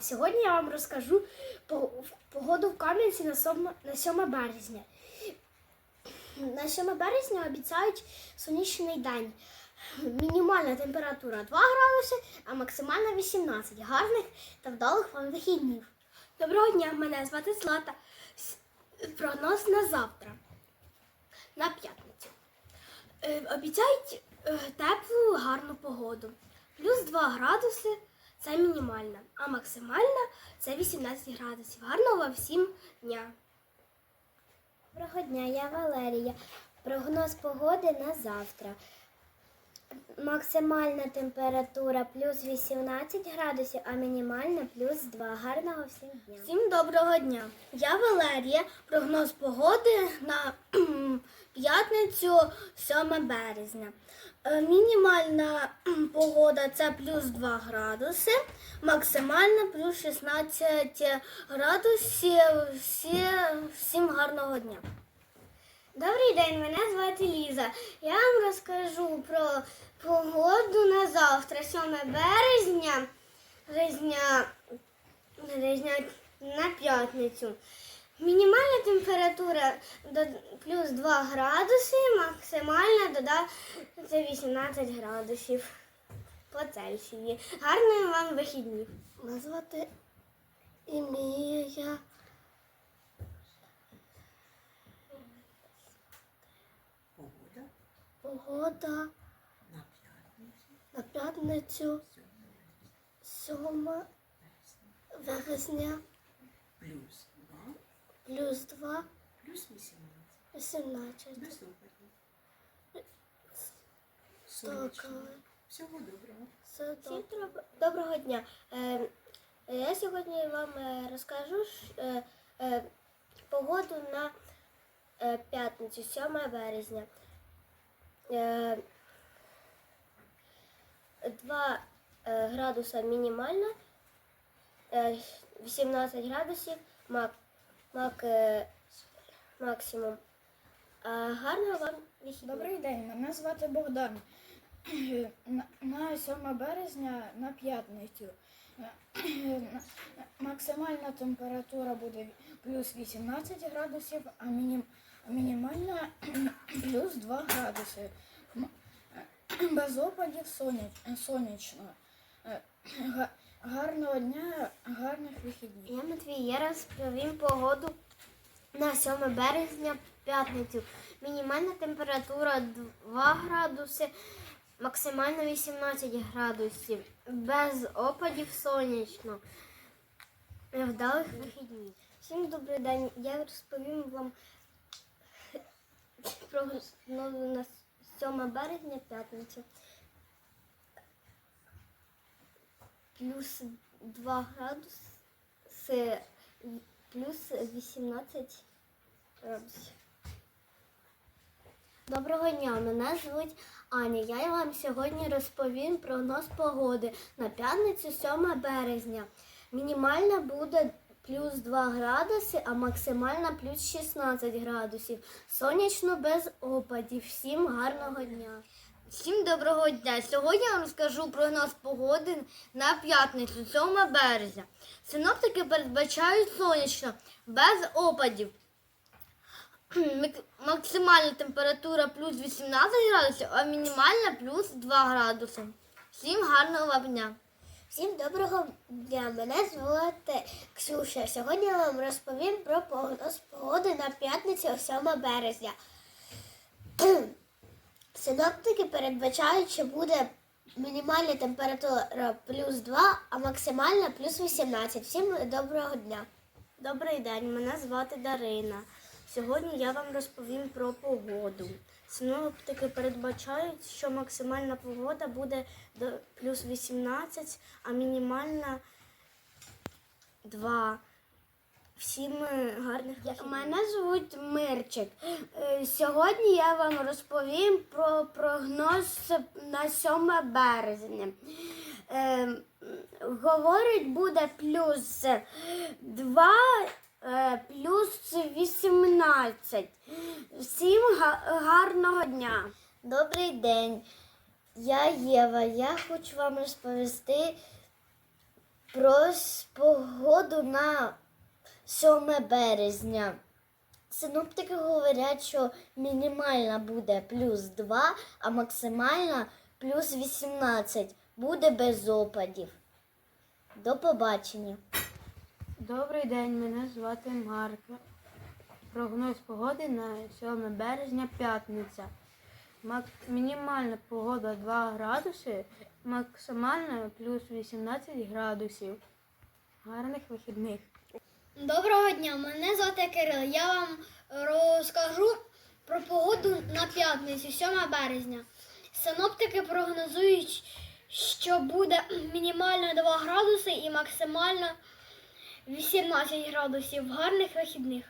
Сьогодні я вам розкажу погоду в Кам'янці на 7, березня. На 7 березня обіцяють сонячний день. Мінімальна температура 2 градуси, а максимальна 18. Гарних та вдалих вам вихіднів. Доброго дня, мене звати Злата. Прогноз на завтра, на п'ятницю. Е, Обіцяють е, теплу, гарну погоду. Плюс 2 градуси це мінімальна, а максимальна це 18 градусів. Гарного вам всім дня! Доброго дня, я Валерія. Прогноз погоди на завтра. Максимальна температура плюс 18 градусів, а мінімальна плюс 2. Гарного всім дня. Всім доброго дня! Я Валерія. Прогноз погоди на п'ятницю 7 березня. Е, Мінімальна погода це плюс 2 градуси, максимальна плюс 16 градусів. Всі, всім гарного дня! Добрий день, мене звати Ліза. Я вам розкажу про погоду на завтра, 7 березня, березня березня на п'ятницю. Мінімальна температура до плюс 2 градуси, максимальна це 18 градусів по Цельсії. Гарної вам вихідні. Назвати Імія. Погода Погода на п'ятницю, на п'ятницю 7 вересня плюс 2, плюс 2, плюс 18. 18. Без опадів. Всього доброго. Все Всім добро- доброго дня. Е, е, я сьогодні вам е, розкажу ш- е, е, погоду на е, п'ятницю, 7 березня. Е, 2 е, градуса мінімальна, е, 18 градусів мак, мак, е, максимум. А гарного вам вихідного. Добрий день, мене звати Богдан. На- На 7 березня на п'ятницю. Максимальна температура буде плюс 18 градусів, а мінім- мінімальна плюс 2 градуси. Без опадів соняч- сонячно. Га- Гарного дня, гарних вихідних. Я Матвій, я розповім погоду на 7 березня п'ятницю. Мінімальна температура 2 градуси, максимально 18 градусів. Без опадів сонячно. Вдалих вихідних. Всім добрий день. Я розповім вам прогноз на 7 березня п'ятницю. Плюс 2 градуси, плюс 18 градусів. Доброго дня, мене звуть Аня. Я вам сьогодні розповім прогноз погоди на п'ятницю 7 березня. Мінімальна буде плюс 2 градуси, а максимальна плюс 16 градусів. Сонячно без опадів. Всім гарного дня. Всім доброго дня! Сьогодні я вам розкажу прогноз погоди на п'ятницю, 7 березня. Синоптики передбачають сонячно, без опадів. Максимальна температура плюс 18 градусів, а мінімальна плюс 2 градуси. Всім гарного вам дня! Всім доброго дня! Мене звати Ксюша. Сьогодні я вам розповім про прогноз погоди на п'ятницю 7 березня. Синоптики передбачають, що буде мінімальна температура плюс 2, а максимальна плюс 18. Всім доброго дня. Добрий день, мене звати Дарина. Сьогодні я вам розповім про погоду. Синоптики передбачають, що максимальна погода буде до плюс 18, а мінімальна 2. Всім гарних вихідних. Мене звуть Мирчик. Е, Сьогодні я вам розповім про прогноз на 7 березня. Е, Говорить, буде плюс 2, е, плюс 18. Всім гарного дня. Добрий день. Я Єва. Я хочу вам розповісти Про погоду на 7 березня. Синоптики говорять, що мінімальна буде плюс 2, а максимальна плюс 18. Буде без опадів. До побачення. Добрий день, мене звати Марка. Прогноз погоди на 7 березня п'ятниця. Мінімальна погода 2 градуси, максимальна плюс 18 градусів. Гарних вихідних. Доброго дня, мене звати Кирил. Я вам розкажу про погоду на п'ятницю, 7 березня. Синоптики прогнозують, що буде мінімально 2 градуси і максимально 18 градусів. Гарних вихідних.